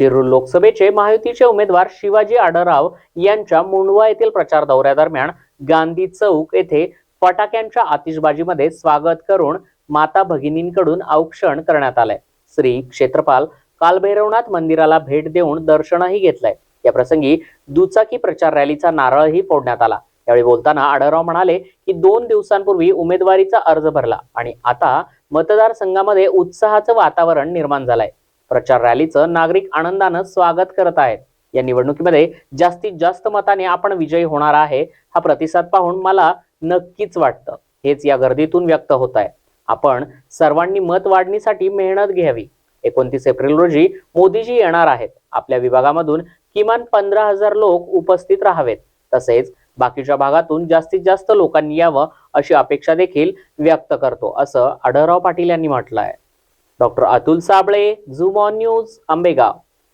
शिरूर लोकसभेचे महायुतीचे उमेदवार शिवाजी आढळराव यांच्या मुंडवा येथील प्रचार दौऱ्यादरम्यान गांधी चौक येथे फटाक्यांच्या आतिषबाजीमध्ये स्वागत करून माता भगिनींकडून औक्षण करण्यात आलंय. श्री क्षेत्रपाल कालभैरवनाथ मंदिराला भेट देऊन दर्शनही घेतलंय. या प्रसंगी दुचाकी प्रचार रॅलीचा नारळही फोडण्यात आला. यावेळी बोलताना आढळराव म्हणाले की दोन दिवसांपूर्वी उमेदवारीचा अर्ज भरला आणि आता मतदारसंघामध्ये उत्साहाचं वातावरण निर्माण झालंय. प्रचार रॅलीचं नागरिक आनंदानं स्वागत करत आहेत. या निवडणुकीमध्ये जास्तीत जास्त मताने आपण विजयी होणार आहे हा प्रतिसाद पाहून मला नक्कीच वाटतं. हेच या गर्दीतून व्यक्त होत आहे. आपण सर्वांनी मत वाढणीसाठी मेहनत घ्यावी. एकोणतीस एप्रिल रोजी मोदीजी येणार आहेत. आपल्या विभागामधून किमान पंधरा हजार लोक उपस्थित राहावेत. तसेच बाकीच्या भागातून जास्तीत जास्त लोकांनी यावं अशी अपेक्षा देखील व्यक्त करतो असं आढळराव पाटील यांनी म्हटलं आहे doctor Atul Sable zoom on news Ambegaon.